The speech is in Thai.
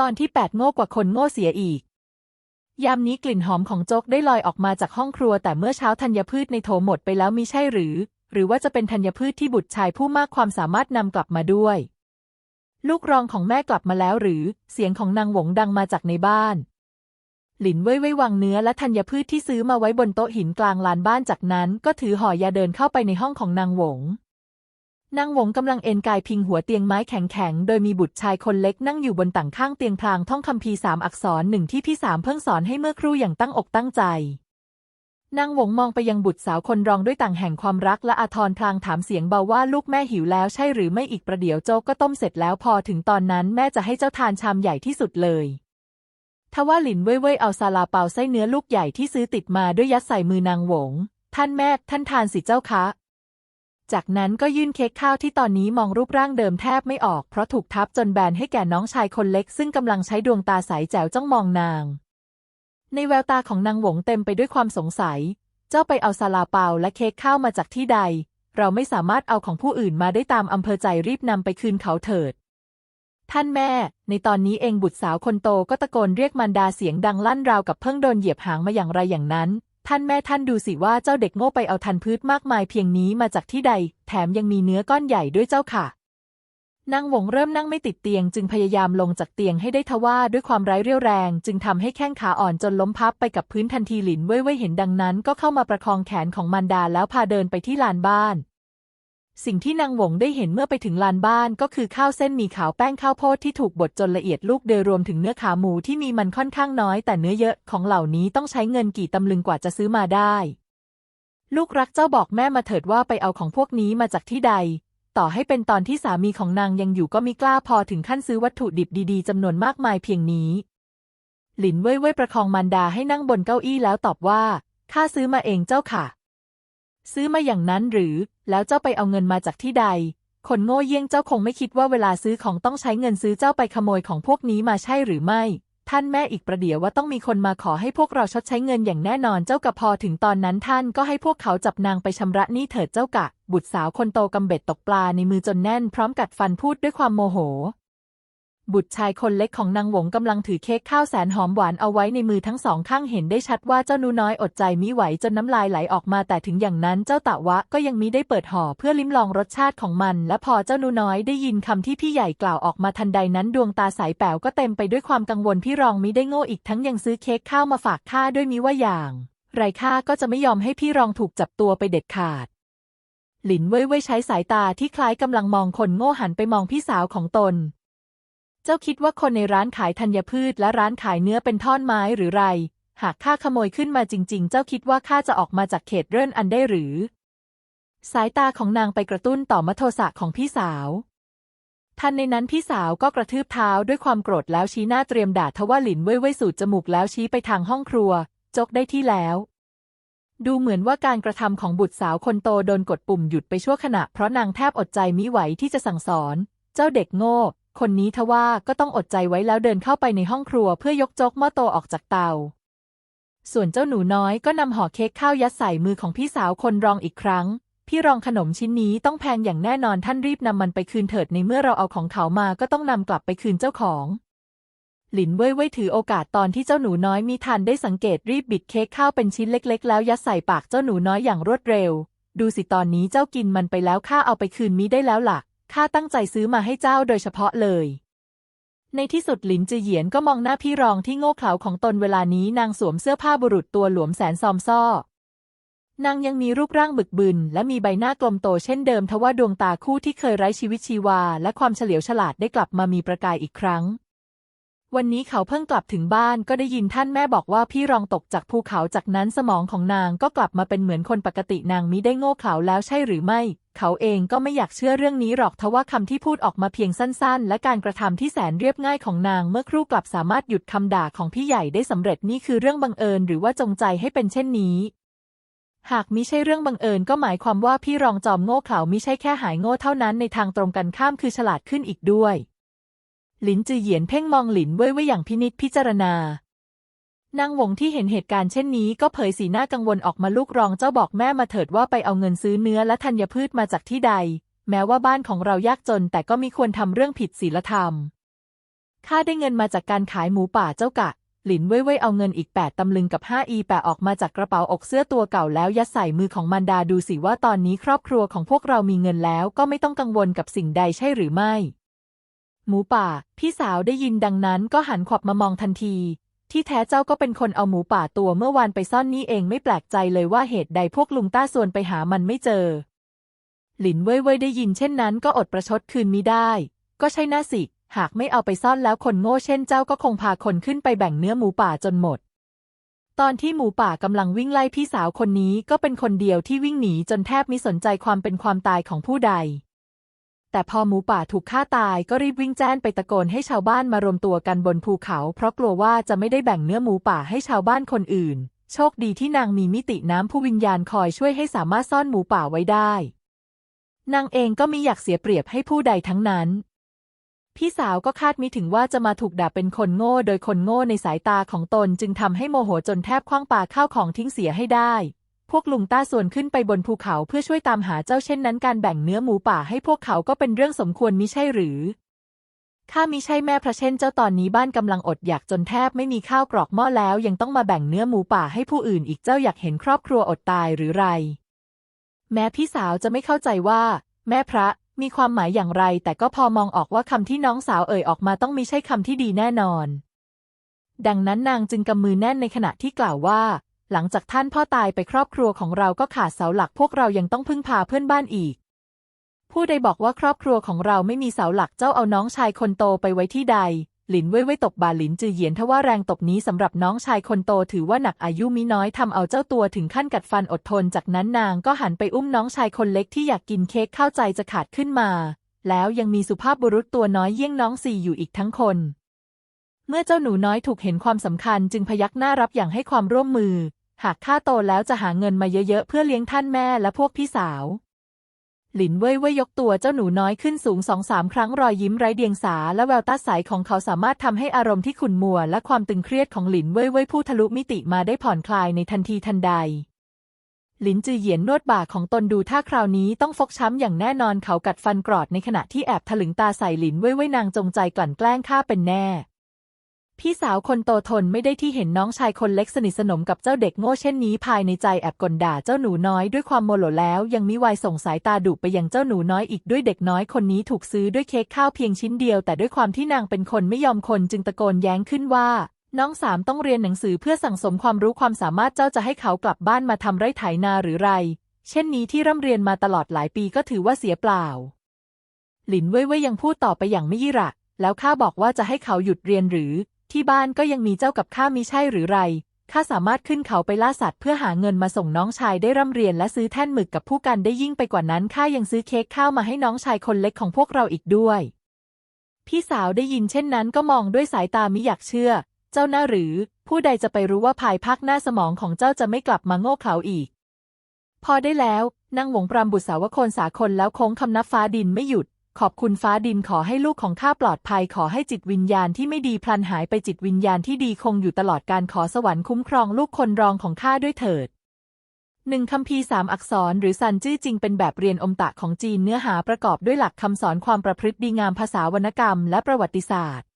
ตอนที่แปดโง่กว่าคนโง่เสียอีก ยามนี้กลิ่นหอมของโจ๊กได้ลอยออกมาจากห้องครัว แต่เมื่อเช้าธัญพืชในโถหมดไปแล้วมิใช่หรือ หรือว่าจะเป็นธัญพืชที่บุตรชายผู้มากความสามารถนำกลับมาด้วย ลูกรองของแม่กลับมาแล้วหรือ เสียงของนางหวงดังมาจากในบ้าน หลินเว่ยเว่ยวางเนื้อและธัญพืชที่ซื้อมาไว้บนโต๊ะหินกลางลานบ้านจากนั้น ก็ถือห่อยาเดินเข้าไปในห้องของนางหวง นางหวงกำลังเอนกายพิงหัวเตียงไม้แข็งๆ โดยมีบุตรชายคนเล็กนั่งอยู่บนต่างข้างเตียงพลางท่องคำพีสามอักษรหนึ่งที่พี่สามเพิ่งสอนให้เมื่อครู่อย่างตั้งอกตั้งใจ นางหวงมองไปยังบุตรสาวคนรองด้วยต่างแห่งความรักและอาทรพลางถามเสียงเบาว่าลูกแม่หิวแล้วใช่หรือไม่อีกประเดี๋ยวโจ๊กก็ต้มเสร็จแล้วพอถึงตอนนั้นแม่จะให้เจ้าทานชามใหญ่ที่สุดเลยทว่าหลินเว่ยเว่ยเอาซาลาเปาไส้เนื้อลูกใหญ่ที่ซื้อติดมาด้วยยัดใส่มือนางหวง ท่านแม่ท่านทานสิเจ้าคะ จากนั้นก็ยื่นเค้กข้าวที่ตอนนี้มองรูปร่างเดิมแทบไม่ออก เพราะถูกทับจนแบนให้แก่น้องชายคนเล็ก ซึ่งกำลังใช้ดวงตาใสแจ๋วจ้องมองนาง ในแววตาของนางหวงเต็มไปด้วยความสงสัย เจ้าไปเอาซาลาเปาและเค้กข้าวมาจากที่ใด เราไม่สามารถเอาของผู้อื่นมาได้ตามอำเภอใจรีบนำไปคืนเขาเถิด ท่านแม่ ในตอนนี้เองบุตรสาวคนโตก็ตะโกนเรียกมารดาเสียงดังลั่นราวกับเพิ่งโดนเหยียบหางมาอย่างไรอย่างนั้น ท่านแม่ท่านดูสิว่าเจ้าเด็กโง่ไปเอาทันพืชมากมายเพียงนี้มาจากที่ใด แถมยังมีเนื้อก้อนใหญ่ด้วยเจ้าค่ะนางหวงเริ่มนั่งไม่ติดเตียง จึงพยายามลงจากเตียงให้ได้ทว่าด้วยความไร้เรี่ยวแรง จึงทำให้แข้งขาอ่อนจนล้มพับไปกับพื้นทันทีหลินเว่ยเว่ยเห็นดังนั้น ก็เข้ามาประคองแขนของมันดาแล้วพาเดินไปที่ลานบ้าน สิ่งที่นางหวงได้เห็นเมื่อไปถึงลานบ้านก็คือข้าวเส้นมีขาวแป้งข้าวโพดที่ถูกบดจนละเอียดลูกเดยรวมถึงเนื้อขาหมูที่มีมันค่อนข้างน้อยแต่เนื้อเยอะของเหล่านี้ต้องใช้เงินกี่ตำลึงกว่าจะซื้อมาได้ ลูกรักเจ้าบอกแม่มาเถิดว่าไปเอาของพวกนี้มาจากที่ใด ต่อให้เป็นตอนที่สามีของนางยังอยู่ก็มิกล้าพอถึงขั้นซื้อวัตถุดิบดีๆจำนวนมากมายเพียงนี้ หลินเว่ยเว่ยประคองมารดาให้นั่งบนเก้าอี้แล้วตอบว่าข้าซื้อมาเองเจ้าค่ะ ซื้อมาอย่างนั้นหรือ แล้วเจ้าไปเอาเงินมาจากที่ใด คนโง่เยี่ยงเจ้าคงไม่คิดว่าเวลาซื้อของต้องใช้เงินซื้อเจ้าไปขโมยของพวกนี้มาใช่หรือไม่ ท่านแม่อีกประเดี๋ยวว่าต้องมีคนมาขอให้พวกเราชดใช้เงินอย่างแน่นอนเจ้ากะพอถึงตอนนั้นท่านก็ให้พวกเขาจับนางไปชำระหนี้เถิดเจ้ากะ บุตรสาวคนโตกำเบ็ดตกปลาในมือจนแน่น พร้อมกัดฟันพูดด้วยความโมโห บุตรชายคนเล็กของนางหวงกำลังถือเค้กข้าวแสนหอมหวานเอาไว้ในมือทั้งสองข้างเห็นได้ชัดว่าเจ้าหนูน้อยอดใจมิไหวจนน้ำลายไหลออกมาแต่ถึงอย่างนั้นเจ้าตะวะก็ยังมิได้เปิดห่อเพื่อลิ้มลองรสชาติของมัน และพอเจ้าหนูน้อยได้ยินคำที่พี่ใหญ่กล่าวออกมาทันใดนั้นดวงตาใสแป๋วก็เต็มไปด้วยความกังวลพี่รองมิได้โง่อีกทั้งยังซื้อเค้กข้าวมาฝากข้าด้วยมิว่าอย่าง ไรข้าก็จะไม่ยอมให้พี่รองถูกจับตัวไปเด็ดขาดหลินเว่ยเว่ยใช้สายตาที่คล้ายกำลังมองคนโง่หันไปมองพี่สาวของตน เจ้าคิดว่าคนในร้านขายธัญพืชและร้านขายเนื้อเป็นท่อนไม้หรือไร หากข้าขโมยขึ้นมาจริง ๆ เจ้าคิดว่าข้าจะออกมาจากเขตเรื่อนอันได้หรือ สายตาของนางไปกระตุ้นต่อมโทสะของพี่สาวทันในนั้นพี่สาวก็กระทืบเท้าด้วยความโกรธแล้วชี้หน้าเตรียมด่าทว่าหลินเว่ยเว่ยสูดจมูกแล้วชี้ไปทางห้องครัว จกได้ที่แล้ว ดูเหมือนว่าการกระทำของบุตรสาวคนโตโดนกดปุ่มหยุดไปชั่วขณะเพราะนางแทบอดใจมิไหวที่จะสั่งสอน เจ้าเด็กโง่ คนนี้ทว่าก็ต้องอดใจไว้แล้วเดินเข้าไปในห้องครัวเพื่อยกจกหม้อโตออกจากเตา ส่วนเจ้าหนูน้อยก็นำห่อเค้กข้าวยัดใส่มือของพี่สาวคนรองอีกครั้ง พี่รองขนมชิ้นนี้ต้องแพงอย่างแน่นอนท่านรีบนำมันไปคืนเถิดในเมื่อเราเอาของเขามาก็ต้องนำกลับไปคืนเจ้าของ หลินเว่ยเว่ยถือโอกาสตอนที่เจ้าหนูน้อยมีทันได้สังเกตรีบบิดเค้กข้าวเป็นชิ้นเล็ก ๆ แล้วยัดใส่ปากเจ้าหนูน้อยอย่างรวดเร็ว ดูสิตอนนี้เจ้ากินมันไปแล้วข้าเอาไปคืนมิได้แล้วหล่ะ ข้าตั้งใจซื้อมาให้เจ้าโดยเฉพาะเลย ในที่สุดหลินจือเหยียนก็มองหน้าพี่รองที่โง่เขลาของตนเวลานี้นางสวมเสื้อผ้าบุรุษตัวหลวมแสนซอมซ่อนางยังมีรูปร่างบึกบึน และมีใบหน้ากลมโตเช่นเดิมทว่าดวงตาคู่ที่เคยไร้ชีวิตชีวา และความเฉลียวฉลาดได้กลับมามีประกายอีกครั้ง วันนี้เขาเพิ่งกลับถึงบ้านก็ได้ยินท่านแม่บอกว่าพี่รองตกจากภูเขาจากนั้นสมองของนางก็กลับมาเป็นเหมือนคนปกตินางมิได้โง่เขลาแล้วใช่หรือไม่ เขาเองก็ไม่อยากเชื่อเรื่องนี้หรอกทว่าคำที่พูดออกมาเพียงสั้นๆ และการกระทำที่แสนเรียบง่ายของนางเมื่อครู่กลับสามารถหยุดคำด่าของพี่ใหญ่ได้สำเร็จนี่คือเรื่องบังเอิญหรือว่าจงใจให้เป็นเช่นนี้ หากมิใช่เรื่องบังเอิญก็หมายความว่าพี่รองจอมโง่เขลามิใช่แค่หายโง่เท่านั้นในทางตรงกันข้ามคือฉลาดขึ้นอีกด้วย หลินจือเหยียนเพ่งมองหลินเว่ยเว่ยอย่างพินิจพิจารณา นางหวงที่เห็นเหตุการณ์เช่นนี้ก็เผยสีหน้ากังวลออกมาลูกรองเจ้าบอกแม่มาเถิดว่าไปเอาเงินซื้อเนื้อและธัญพืชมาจากที่ใด แม้ว่าบ้านของเรายากจนแต่ก็มีควรทำเรื่องผิดศีลธรรม ข้าได้เงินมาจากการขายหมูป่าเจ้ากะ หลินเว่ยเว่ยเอาเงินอีกแปดตำลึงกับห้าอีแปะออกมาจากกระเป๋าอกเสื้อตัวเก่าแล้วยัดใส่มือของมันดาดูสิว่าตอนนี้ครอบครัวของพวกเรามีเงินแล้วก็ไม่ต้องกังวลกับสิ่งใดใช่หรือไม่ หมูป่า พี่สาวได้ยินดังนั้นก็หันขวับมามองทันที ที่แท้เจ้าก็เป็นคนเอาหมูป่าตัวเมื่อวานไปซ่อนนี่เองไม่แปลกใจเลยว่าเหตุใดพวกลุงต้าส่วนไปหามันไม่เจอ หลินเว่ยเว่ยได้ยินเช่นนั้นก็อดประชดคืนมิได้ ก็ใช่น่าสิ หากไม่เอาไปซ่อนแล้วคนโง่เช่นเจ้าก็คงพาคนขึ้นไปแบ่งเนื้อหมูป่าจนหมด ตอนที่หมูป่ากำลังวิ่งไล่พี่สาวคนนี้ก็เป็นคนเดียวที่วิ่งหนีจนแทบไมิสนใจความเป็นความตายของผู้ใด แต่พอหมูป่าถูกฆ่าตายก็รีบวิ่งแจ้นไปตะโกนให้ชาวบ้านมารวมตัวกันบนภูเขา เพราะกลัวว่าจะไม่ได้แบ่งเนื้อหมูป่าให้ชาวบ้านคนอื่น โชคดีที่นางมีมิติน้ำผู้วิญญาณคอยช่วยให้สามารถซ่อนหมูป่าไว้ได้ นางเองก็มีอยากเสียเปรียบให้ผู้ใดทั้งนั้น พี่สาวก็คาดมิถึงว่าจะมาถูกด่าเป็นคนโง่ โดยคนโง่ในสายตาของตนจึงทำให้โมโหจนแทบคว้างปาข้าวของทิ้งเสียให้ได้ พวกลุงต้าส่วนขึ้นไปบนภูเขาเพื่อช่วยตามหาเจ้าเช่นนั้นการแบ่งเนื้อหมูป่าให้พวกเขาก็เป็นเรื่องสมควรมิใช่หรือข้ามิใช่แม่พระเช่นเจ้าตอนนี้บ้านกำลังอดอยากจนแทบไม่มีข้าวกรอกหม้อแล้ว ยังต้องมาแบ่งเนื้อหมูป่าให้ผู้อื่นอีกเจ้าอยากเห็นครอบครัวอดตายหรือไร แม้พี่สาวจะไม่เข้าใจว่า แม่พระมีความหมายอย่างไร แต่ก็พอมองออกว่าคำที่น้องสาวเอ่ยออกมาต้องมีใช่คำที่ดีแน่นอน ดังนั้นนางจึงกำมือแน่นในขณะที่กล่าวว่า หลังจากท่านพ่อตายไปครอบครัวของเราก็ขาดเสาหลักพวกเรายังต้องพึ่งพาเพื่อนบ้านอีก ผู้ใดบอกว่าครอบครัวของเราไม่มีเสาหลักเจ้าเอาน้องชายคนโตไปไว้ที่ใด หลินเว่ยเว่ยตบบาหลินจือเหยียนทว่าแรงตบนี้สำหรับน้องชายคนโตถือว่าหนักอายุมิน้อยทำเอาเจ้าตัวถึงขั้นกัดฟันอดทนจากนั้นนางก็หันไปอุ้มน้องชายคนเล็กที่อยากกินเค้กเข้าใจจะขาดขึ้นมา แล้วยังมีสุภาพบุรุษตัวน้อยเยี่ยงน้องสี่อยู่อีกทั้งคนเมื่อเจ้าหนูน้อยถูกเห็นความสำคัญจึงพยักหน้ารับอย่างให้ความร่วมมือ หากข้าโตแล้วจะหาเงินมาเยอะๆ เพื่อเลี้ยงท่านแม่และพวกพี่สาว หลินเว่ยเว่ยยกตัวเจ้าหนูน้อยขึ้นสูงสองสามครั้งรอยยิ้มไร้เดียงสาและแววตาใสของเขาสามารถทำให้อารมณ์ที่ขุ่นมัว และความตึงเครียดของหลินเว่ยเว่ยผู้ทะลุมิติมาได้ผ่อนคลายในทันทีทันใดหลินจือเหยียนนวดบ่าของตนดูท่าคราวนี้ต้องฟกช้ำอย่างแน่นอนเขากัดฟันกรอดในขณะที่แอบถลึงตาใส่หลินเว่ยเว่ยนางจงใจกลั่นแกล้งข้าเป็นแน่ พี่สาวคนโตทนไม่ได้ที่เห็นน้องชายคนเล็กสนิทสนมกับเจ้าเด็กโง่เช่นนี้ภายในใจแอบกลด่าเจ้าหนูน้อยด้วยความโมโหแล้ว ยังมิวายส่งสายตาดุไปยังเจ้าหนูน้อยอีกด้วยเด็กน้อยคนนี้ถูกซื้อด้วยเค้กข้าวเพียงชิ้นเดียว แต่ด้วยความที่นางเป็นคนไม่ยอมคนจึงตะโกนแย้งขึ้นว่า น้องสามต้องเรียนหนังสือเพื่อสั่งสมความรู้ความสามารถเจ้าจะให้เขากลับบ้านมาทำไร่ไถนาหรือไร เช่นนี้ที่ร่ำเรียนมาตลอดหลายปีก็ถือว่าเสียเปล่า หลินเว่ยเว่ยยังพูดต่อไปอย่างไม่ยี่หระแล้วข้าบอกว่าจะให้เขาหยุดเรียนหรือ ที่บ้านก็ยังมีเจ้ากับข้ามิใช่หรือไร ข้าสามารถขึ้นเขาไปล่าสัตว์เพื่อหาเงินมาส่งน้องชายได้ร่ำเรียนและซื้อแท่นหมึกกับผู้กันได้ยิ่งไปกว่านั้นข้ายังซื้อเค้กข้าวมาให้น้องชายคนเล็กของพวกเราอีกด้วย พี่สาวได้ยินเช่นนั้นก็มองด้วยสายตามิอยากเชื่อ เจ้าหน้าหรือ ผู้ใดจะไปรู้ว่าภายภาคหน้าสมองของเจ้าจะไม่กลับมาโง่เขลาอีก พอได้แล้วนางหวงปรามบุตรสาวคนสาคนแล้วโค้งคำนับฟ้าดินไม่หยุด ขอบคุณฟ้าดินขอให้ลูกของข้าปลอดภัยขอให้จิตวิญญาณที่ไม่ดีพลันหายไปจิตวิญญาณที่ดีคงอยู่ตลอดการขอสวรรค์คุ้มครองลูกคนรองของข้าด้วยเถิดหนึ่งคำพีสามอักษรหรือซันจื้อจริงเป็นแบบเรียนอมตะของจีนเนื้อหาประกอบด้วยหลักคำสอนความประพฤติดีงามภาษาวรรณกรรมและประวัติศาสตร์